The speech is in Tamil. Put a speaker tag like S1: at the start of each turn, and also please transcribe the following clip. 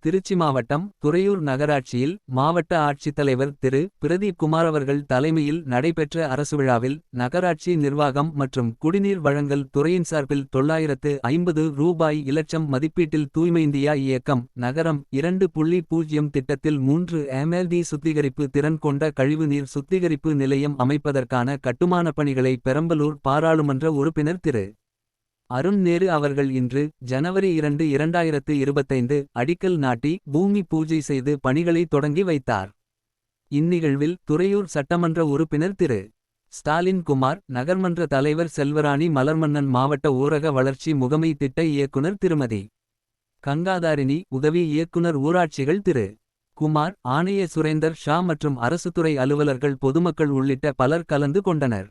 S1: திருச்சி மாவட்டம் துறையூர் நகராட்சியில் மாவட்ட ஆட்சித்தலைவர் திரு. பிரதீப் குமார் அவர்கள் தலைமையில் நடைபெற்ற அரசு விழாவில் நகராட்சி நிர்வாகம் மற்றும் குடிநீர் வழங்கல் துறையின் சார்பில் தொள்ளாயிரத்து ஐம்பது ரூபாய் இலட்சம் மதிப்பீட்டில் தூய்மை இந்தியா இயக்கம் நகரம் இரண்டு புள்ளி பூஜ்ஜியம் திட்டத்தில் மூன்று எம்எல்டி சுத்திகரிப்பு திறன் கொண்ட கழிவுநீர் சுத்திகரிப்பு நிலையம் அமைப்பதற்கான கட்டுமானப் பணிகளை பெரம்பலூர் பாராளுமன்ற உறுப்பினர் திரு. அருண் நேரு அவர்கள் இன்று ஜனவரி இரண்டு இரண்டாயிரத்து இருபத்தைந்து அடிக்கல் நாட்டி பூமி பூஜை செய்து பணிகளை தொடங்கி வைத்தார். இந்நிகழ்வில் துறையூர் சட்டமன்ற உறுப்பினர் திரு. ஸ்டாலின் குமார் நகர்மன்ற தலைவர் செல்வராணி மலர்மன்னன் மாவட்ட ஊரக வளர்ச்சி முகமை திட்ட இயக்குனர் திருமதி. கங்காதாரிணி உதவி இயக்குனர் ஊராட்சிகள் திரு. குமார் ஆணைய சுரேந்தர் ஷா மற்றும் அரசுத்துறை அலுவலர்கள் பொதுமக்கள் உள்ளிட்ட பலர் கலந்து கொண்டனர்.